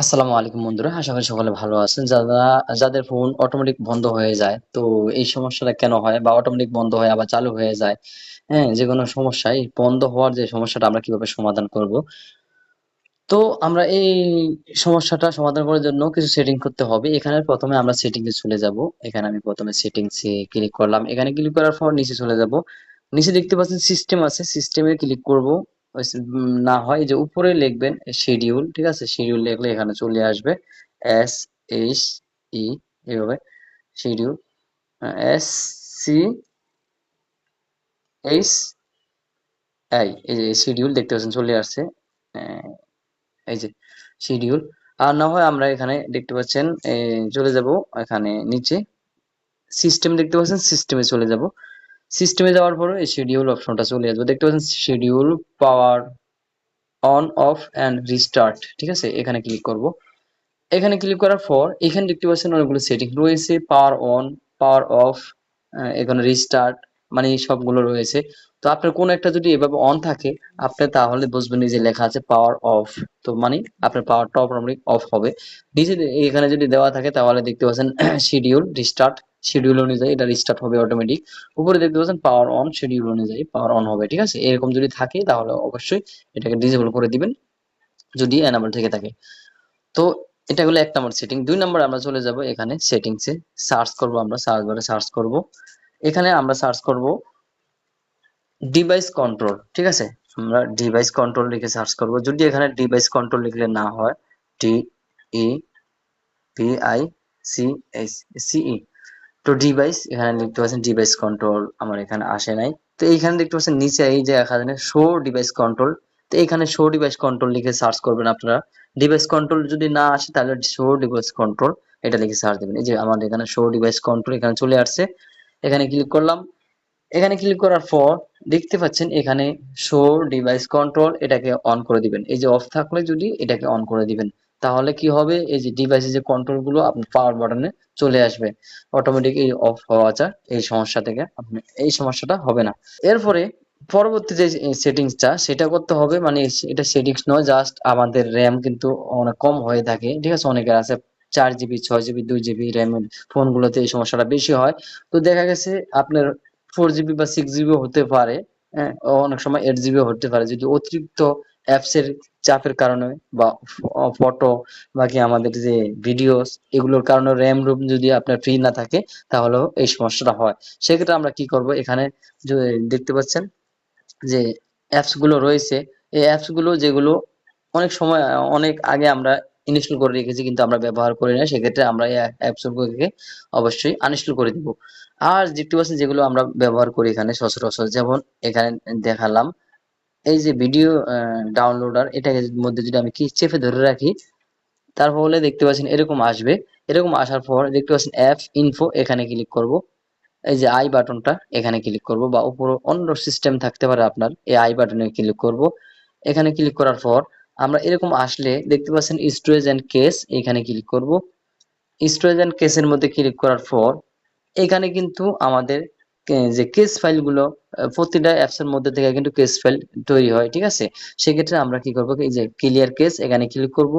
আসসালামু আলাইকুম বন্ধুরা, আশা করি সকলে ভালো আছেন। যারা, যাদের ফোন অটোমেটিক বন্ধ হয়ে যায়, তো এই সমস্যাটা কেন হয় বা অটোমেটিক বন্ধ হয় আবার চালু হয়ে যায় হ্যাঁ যে কোনো সমস্যায় বন্ধ হওয়ার যে সমস্যাটা আমরা কীভাবে সমাধান করব? তো আমরা এই সমস্যাটা সমাধান করার জন্য কিছু সেটিং করতে হবে। এখানে প্রথমে আমরা সেটিং এ চলে যাব। এখানে আমি প্রথমে সেটিংসে ক্লিক করলাম। এখানে ক্লিক করার পর নিচে চলে যাব। নিচে দেখতে পাচ্ছেন সিস্টেম আছে। সিস্টেমে ক্লিক করব। না হয় যে উপরে লিখবেন শিডিউল ঠিক আছে? শিডিউল লিখলে এখানে চলে আসবে। এস এইচ ই এভাবে শিডিউল এস সি এইচ এই যে শিডিউল দেখতে পাচ্ছেন চলে আসছে। এই যে শিডিউল আর না হয় আমরা এখানে দেখতে পাচ্ছেন চলে যাব এখানে নিচে। সিস্টেম দেখতে পাচ্ছেন সিস্টেমে চলে যাব। সিস্টেমে যাওয়ার পরে এই শিডিউল অপশনটা চলে আসবে। দেখতে পাচ্ছেন schedule power on off and restart ঠিক আছে? এখানে ক্লিক করব। এখানে ক্লিক করার পর এখানে দেখতে পাচ্ছেন অনেকগুলো সেটিং রয়েছে। পাওয়ার অন পাওয়ার অফ এখানে রিস্টার্ট মানে সবগুলো রয়েছে। তো আপনার কোন একটা যদি এভাবে অন থাকে, আপনি তাহলে বুঝবেন যে লেখা আছে পাওয়ার অফ তো মানে আপনার পাওয়ারটা অটোমেটিক অফ হবে। নিচে এখানে যদি দেওয়া থাকে, তাহলে দেখতে পাচ্ছেন শিডিউল রিস্টার্ট শিডিউল অনুযায়ী এটা রিস্টার্ট হবে অটোমেটিক উপরে দেখতে পাচ্ছেন পাওয়ার অন শিডিউল অনুযায়ী পাওয়ার অন হবে, ঠিক আছে? এরকম যদি থাকে তাহলে অবশ্যই এটাকে ডিসেবল করে দিবেন, যদি এনাবল থেকে থাকে। তো এটা হলো এক নম্বর সেটিং দুই নম্বর আমরা চলে যাব এখানে সেটিংসে সার্চ করব আমরা সার্চ বারে সার্চ করব। এখানে আমরা সার্চ করব ডিভাইস কন্ট্রোল ঠিক আছে? আমরা ডিভাইস কন্ট্রোল লিখে সার্চ করব। যদি এখানে ডিভাইস কন্ট্রোল লিখলে না হয় T E P I C S সিই তো ডিভাইস এখানে দেখতে পাচ্ছেন ডিভাইস কন্ট্রোল আমার এখানে আসে নাই। তো এইখানে দেখতে পাচ্ছেন নিচে এই যে এখানে শো ডিভাইস কন্ট্রোল তো এখানে শো ডিভাইস কন্ট্রোল লিখে সার্চ করবেন আপনারা। ডিভাইস কন্ট্রোল যদি না আসে, তাহলে শো ডিভাইস কন্ট্রোল এটা লিখে সার্চ দেবেন। এই যে আমাদের এখানে শো ডিভাইস কন্ট্রোল এখানে চলে আসছে। এখানে ক্লিক করলাম। এখানে ক্লিক করার পর দেখতে পাচ্ছেন এখানে শো ডিভাইস কন্ট্রোল এটাকে অন করে দিবেন। এই যে অফ থাকলে যদি এটাকে অন করে দিবেন। তাহলে কি হবে? এই যে ডিভাইসের যে কন্ট্রোলগুলো পাওয়ার বাটনে চলে আসবে। অটোমেটিক এই অফ হওয়া যায় এই সমস্যা থেকে আপনি, এই সমস্যাটা হবে না। এরপরে পরবর্তী যে সেটিংসটা সেটা করতে হবে মানে এটা সেটিংস নয় জাস্ট আমাদের র্যাম কিন্তু অনেক কম হয়ে থাকে। ঠিক আছে, অনেকের আছে চার জিবি ছয় জিবি দুই জিবি র্যামের ফোনগুলোতে এই সমস্যাটা বেশি হয়। তো দেখা গেছে আপনার ফোর জিবি বা সিক্স জিবি হতে পারে। অনেক সময় এইট জিবি হতে পারে। যদি অতিরিক্ত অ্যাপস এর চাপের কারণে বা ফটো বাকি আমাদের যে ভিডিওস এগুলোর কারণে র্যাম রুম যদি আপনার ফ্রি না থাকে, তাহলেও এই সমস্যাটা হয়। সেক্ষেত্রে আমরা কি করব? এখানে দেখতে পাচ্ছেন যে অ্যাপসগুলো রয়েছে, এই অ্যাপসগুলো যেগুলো অনেক সময়, অনেক আগে আমরা ইনস্টল করে রেখেছি কিন্তু আমরা ব্যবহার করি না, সেক্ষেত্রে আমরা এই অ্যাপস গুলোকে অবশ্যই আনইনস্টল করে দিব। আর দেখতে পাচ্ছেন যেগুলো আমরা ব্যবহার করি এখানে সচরাচর, যেমন এখানে দেখালাম, এই যে ভিডিও ডাউনলোডার এটার মধ্যে যদি আমি কি চেপে ধরে রাখি তারপরে দেখতে পাচ্ছেন এরকম আসবে। এরকম আসার পর দেখতে পাচ্ছেন অ্যাপ ইনফো এখানে ক্লিক করব। এই যে আই বাটনটা এখানে ক্লিক করব বা উপরে অন্য সিস্টেম থাকতে পারে আপনার, এই আই বাটনে ক্লিক করব। এখানে ক্লিক করার পর আমরা এরকম আসলে দেখতে পাচ্ছেন স্টোরেজ অ্যান্ড কেস এখানে ক্লিক করব। স্টোরেজ অ্যান্ড কেসের মধ্যে ক্লিক করার পর এখানে কিন্তু আমাদের যে কেস ফাইলগুলো প্রতিটা অ্যাপস এর মধ্যে থেকে কিন্তু কেস ফাইল তৈরি হয়, ঠিক আছে? সেক্ষেত্রে আমরা কি করব? এই যে ক্লিয়ার কেস এখানে ক্লিক করব।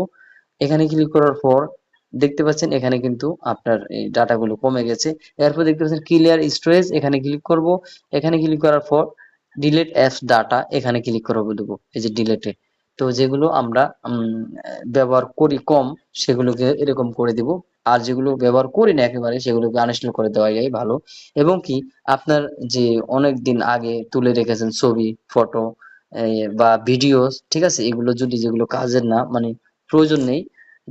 এখানে ক্লিক করার পর দেখতে পাচ্ছেন এখানে কিন্তু আপনার এই ডাটাগুলো কমে গেছে। এরপর দেখতে পাচ্ছেন ক্লিয়ার স্টোরেজ এখানে ক্লিক করব। এখানে ক্লিক করার পর ডিলেট অ্যাপস ডাটা এখানে ক্লিক করব, দেবো। এই যে ডিলেটে তো যেগুলো আমরা ব্যবহার করি কম, সেগুলোকে এরকম করে দিব। আর যেগুলো ব্যবহার করি না একেবারে, সেগুলোকে আনইনস্টল করে দেওয়া যায় ভালো। এবং কি, আপনার যে অনেক দিন আগে তুলে রেখেছেন ছবি ফটো বা ভিডিওস ঠিক আছে? এগুলো যদি যেগুলো কাজের না মানে প্রয়োজন নেই,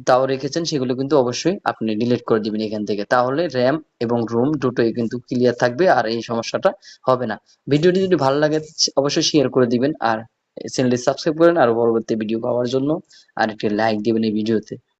তাও রেখেছেন, সেগুলো কিন্তু অবশ্যই আপনি ডিলিট করে দিবেন এখান থেকে। তাহলে র্যাম এবং রুম দুটোই কিন্তু ক্লিয়ার থাকবে, আর এই সমস্যাটা হবে না। ভিডিওটি যদি ভালো লাগে, অবশ্যই শেয়ার করে দিবেন, আর চ্যানেলটি সাবস্ক্রাইব করেন আর পরবর্তী ভিডিও পাওয়ার জন্য আর একটি লাইক দিবেন এই ভিডিওতে